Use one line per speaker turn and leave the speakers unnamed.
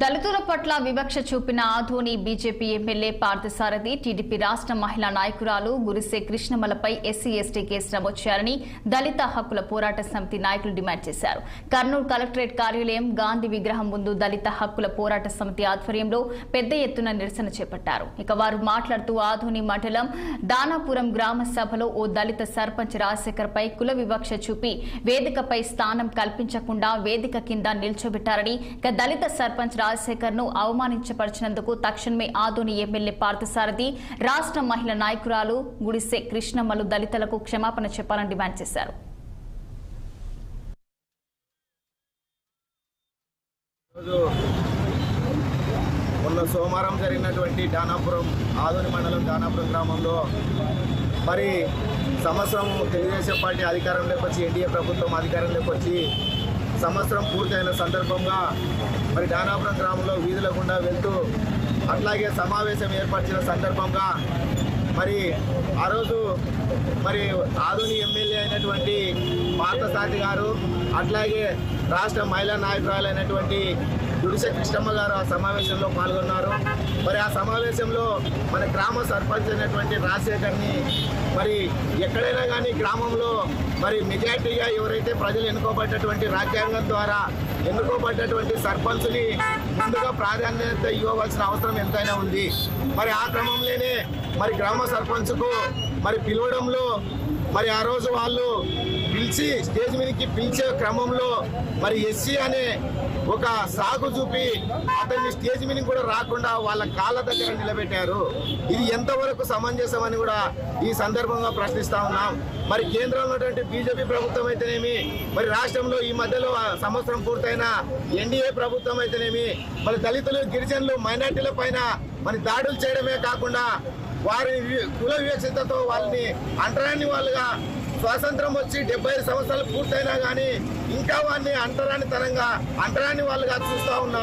దళితుల పట్ల వివక్ష చూపిన Adoni BJP MLA Parthasarathi TDP రాష్ట్ర మహిళా నాయకురాలు గురిసే కృష్ణమలపై ఎస్సీ ఎస్టీ కేసు నమోదు చేయాలని దళిత హక్కుల పోరాట సమితి నాయకులు డిమాండ్ చేశారు. కర్నూలు కలెక్టరేట్ కార్యాలయం గాంధీ విగ్రహం ముందు దళిత హక్కుల పోరాట సమితి ఆధ్వర్యంలో పెద్ద ఎత్తున నిరసన చేపట్టారు. ఇక వారు మాట్లాడుతూ ఆధోని మండలం దానాపురం గ్రామ సభలో ఓ దళిత సర్పంచ్ రాజశేఖర్పై కుల వివక్ష చూపి వేదికపై స్థానం కల్పించకుండా వేదిక కింద నిల్చోబెట్టారని ఇక దళిత సర్పంచ్ రాజశేఖర్ను అవమానించపరిచినందుకు తక్షణమే ఆదోని ఎమ్మెల్యే పార్థసారథి రాష్ట్ర మహిళా నాయకురాలు గుడిసె కృష్ణమ్మలు దళితులకు క్షమాపణ చెప్పాలని డిమాండ్ చేశారు.
మొన్న సోమవారం జరిగినటువంటి దానాపురం ఆదోని మండలం దానాపురం గ్రామంలో మరి సంవత్సరం తెలుగుదేశం పార్టీ అధికారంలోకి వచ్చి ఎన్డీఏ ప్రభుత్వం అధికారంలోకి వచ్చి సంవత్సరం పూర్తయిన సందర్భంగా మరి దానాపురం గ్రామంలో వీధుల గుండా వెళ్తూ అట్లాగే సమావేశం ఏర్పరిచిన సందర్భంగా మరి ఆ రోజు మరి ఆధుని ఎమ్మెల్యే అయినటువంటి పార్థసారథి గారు అట్లాగే రాష్ట్ర మహిళా నాయకురాలైనటువంటి గుడిసె కృష్ణమ్మ గారు ఆ సమావేశంలో పాల్గొన్నారు. మరి ఆ సమావేశంలో మన గ్రామ సర్పంచ్ అయినటువంటి రాజశేఖర్ని మరి ఎక్కడైనా కానీ గ్రామంలో మరి మెజార్టీగా ఎవరైతే ప్రజలు ఎన్నుకోబడ్డటువంటి రాజ్యాంగం ద్వారా ఎన్నుకోబడ్డటువంటి సర్పంచ్ని ముందుగా ప్రాధాన్యత ఇవ్వవలసిన అవసరం ఎంతైనా ఉంది. మరి ఆ క్రమంలోనే మరి గ్రామ సర్పంచ్కు మరి పిలవడంలో మరి ఆ రోజు వాళ్ళు పిలిచి స్టేజ్ మీదకి పిలిచే క్రమంలో మరి ఎస్సీ అనే ఒక సాగు చూపి అతన్ని స్టేజ్ మీదకి కూడా రాకుండా వాళ్ళ కాళ్ళ దగ్గర నిలబెట్టారు. ఇది ఎంతవరకు సమంజసమని కూడా ఈ సందర్భంగా ప్రశ్నిస్తా ఉన్నాం. మరి కేంద్రంలో ఉన్నటువంటి బీజేపీ ప్రభుత్వం అయితేనేమి మరి రాష్ట్రంలో ఈ మధ్యలో సంవత్సరం పూర్తయిన ఎన్డీఏ ప్రభుత్వం అయితేనేమి మరి దళితులు గిరిజనులు మైనార్టీల పైన మరి దాడులు చేయడమే కాకుండా వారి కుల వివక్షతతో వాళ్ళని అంటరాని వాళ్ళుగా స్వాతంత్రం వచ్చి డెబ్బై ఐదు సంవత్సరాలు పూర్తయినా కానీ ఇంకా వారిని అంటరానితనంగా అంటరాని వాళ్ళుగా చూస్తూ ఉన్నారు